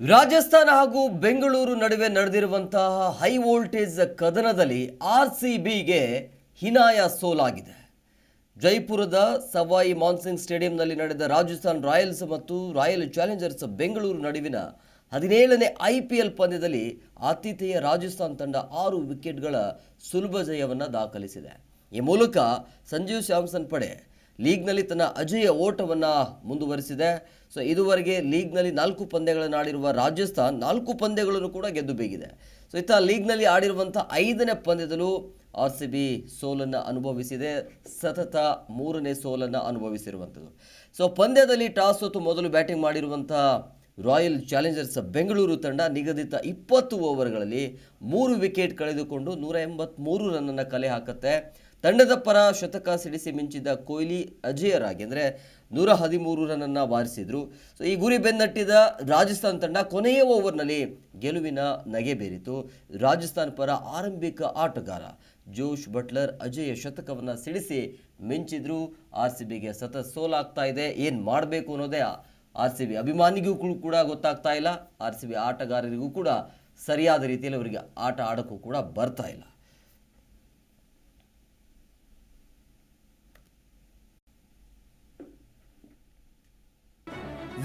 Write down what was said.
ರಾಜಸ್ಥಾನ ಹಾಗೂ ಬೆಂಗಳೂರು ನಡುವೆ ನಡೆದಿರುವಂತಹ ಹೈ ವೋಲ್ಟೇಜ್ ಕದನದಲ್ಲಿ ಆರ್ ಸಿ ಬಿಗೆ ಹಿನಾಯ ಸೋಲಾಗಿದೆ. ಜೈಪುರದ ಸವಾಯಿ ಮಾನ್ಸಿಂಗ್ ಸ್ಟೇಡಿಯಂನಲ್ಲಿ ನಡೆದ ರಾಜಸ್ಥಾನ್ ರಾಯಲ್ಸ್ ಮತ್ತು ರಾಯಲ್ ಚಾಲೆಂಜರ್ಸ್ ಬೆಂಗಳೂರು ನಡುವಿನ ಹದಿನೇಳನೇ ಐ ಪಿ ಎಲ್ ಪಂದ್ಯದಲ್ಲಿ ಆತಿಥೇಯ ರಾಜಸ್ಥಾನ್ ತಂಡ ಆರು ವಿಕೆಟ್ಗಳ ಸುಲಭ ಜಯವನ್ನು ದಾಖಲಿಸಿದೆ. ಈ ಮೂಲಕ ಸಂಜೀವ್ ಸ್ಯಾಮ್ಸನ್ ಪಡೆ ಲೀಗ್ನಲ್ಲಿ ತನ್ನ ಅಜೇಯ ಓಟವನ್ನು ಮುಂದುವರಿಸಿದೆ. ಸೊ, ಇದುವರೆಗೆ ಲೀಗ್ನಲ್ಲಿ ನಾಲ್ಕು ಪಂದ್ಯಗಳನ್ನು ಆಡಿರುವ ರಾಜಸ್ಥಾನ್ ನಾಲ್ಕು ಪಂದ್ಯಗಳನ್ನು ಕೂಡ ಗೆದ್ದು ಬೇಗಿದೆ. ಸೊ, ಇತ್ತ ಲೀಗ್ನಲ್ಲಿ ಆಡಿರುವಂಥ ಐದನೇ ಪಂದ್ಯದಲ್ಲೂ ಆರ್ ಸಿ ಬಿ ಸೋಲನ್ನು ಅನುಭವಿಸಿದೆ. ಸತತ ಮೂರನೇ ಸೋಲನ್ನು ಅನುಭವಿಸಿರುವಂಥದ್ದು. ಸೊ, ಪಂದ್ಯದಲ್ಲಿ ಟಾಸ್ ಹೊತ್ತು ಮೊದಲು ಬ್ಯಾಟಿಂಗ್ ಮಾಡಿರುವಂಥ ರಾಯಲ್ ಚಾಲೆಂಜರ್ಸ್ ಬೆಂಗಳೂರು ತಂಡ ನಿಗದಿತ ಇಪ್ಪತ್ತು ಓವರ್ಗಳಲ್ಲಿ ಮೂರು ವಿಕೆಟ್ ಕಳೆದುಕೊಂಡು ನೂರ ಎಂಬತ್ತ್ಮೂರು ರನ್ನನ್ನು ಕಲೆ ಹಾಕುತ್ತೆ. ತಂಡದ ಪರ ಶತಕ ಸಿಡಿಸಿ ಮಿಂಚಿದ ಕೊಹ್ಲಿ ಅಜೇಯರಾಗಿ ಅಂದರೆ ನೂರ ಹದಿಮೂರು ರನ್ನನ್ನು ವಾರಿಸಿದರು. ಸೊ ಈ ಗುರಿ ಬೆನ್ನಟ್ಟಿದ ರಾಜಸ್ಥಾನ್ ತಂಡ ಕೊನೆಯ ಓವರ್ನಲ್ಲಿ ಗೆಲುವಿನ ನಗೆ ಬೇರಿತು ರಾಜಸ್ಥಾನ್ ಪರ ಆರಂಭಿಕ ಆಟಗಾರ ಜೋಶ್ ಬಟ್ಲರ್ ಅಜೇಯ ಶತಕವನ್ನು ಸಿಡಿಸಿ ಮಿಂಚಿದ್ರು. ಆರ್ ಸಿ ಬಿಗೆ ಸತತ ಸೋಲಾಗ್ತಾ ಇದೆ. ಏನು ಮಾಡಬೇಕು ಅನ್ನೋದೇ ಆರ್ ಸಿ ಬಿ ಅಭಿಮಾನಿಗೂ ಕೂಡ ಗೊತ್ತಾಗ್ತಾ ಇಲ್ಲ. ಆರ್ ಸಿ ಬಿ ಆಟಗಾರರಿಗೂ ಕೂಡ ಸರಿಯಾದ ರೀತಿಯಲ್ಲಿ ಅವರಿಗೆ ಆಟ ಆಡೋಕ್ಕೂ ಕೂಡ ಬರ್ತಾ ಇಲ್ಲ.